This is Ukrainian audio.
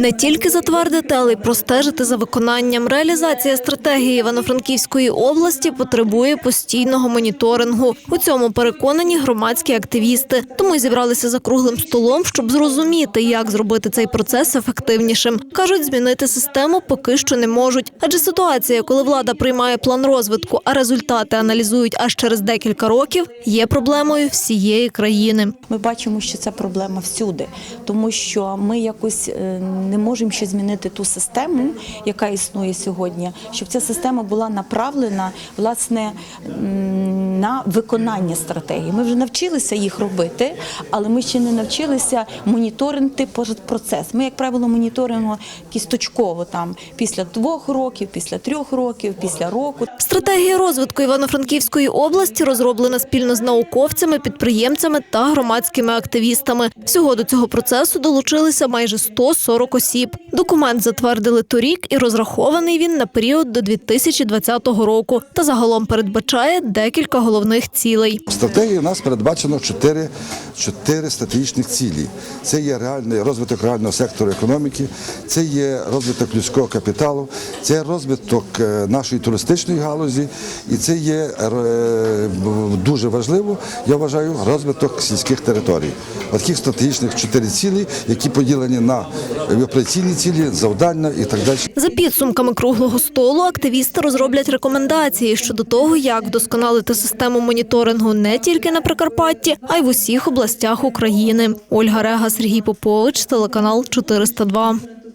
Не тільки затвердити, але й простежити за виконанням. Реалізація стратегії Івано-Франківської області потребує постійного моніторингу. У цьому переконані громадські активісти. Тому зібралися за круглим столом, щоб зрозуміти, як зробити цей процес ефективнішим. кажуть, змінити систему поки що не можуть. Адже ситуація, коли влада приймає план розвитку, а результати аналізують аж через декілька років, є проблемою всієї країни. Ми бачимо, що це проблема всюди, тому що ми якось е, не можемо ще змінити ту систему, яка існує сьогодні, щоб ця система була направлена власне на виконання стратегії. Ми вже навчилися їх робити, але ми ще не навчилися моніторити процес. Ми, як правило, моніторимо кісточково там після двох років, після трьох років, після року. Стратегія розвитку Івано-Франківської області розроблена спільно з науковцями, підприємцями та громадськими активістами. Всього до цього процесу долучилися майже 140 осіб. Документ затвердили торік і розрахований він на період до 2020 року. Та загалом передбачає декілька головних цілей. В стратегії у нас передбачено чотири, чотири стратегічних цілі. Це є реальний розвиток реального сектору економіки, це є розвиток людського капіталу, це розвиток е, нашої туристичної галузі, і це є е, дуже важливо, я вважаю, розвиток сільських територій. Таких стратегічних чотири цілі, які поділені на операційні цілі, завдання і так далі. За підсумками круглого столу активісти розроблять рекомендації щодо того, як вдосконалити систему моніторингу не тільки на Прикарпатті, а й в усіх областях України. Ольга Рега, Сергій Попович, телеканал 402.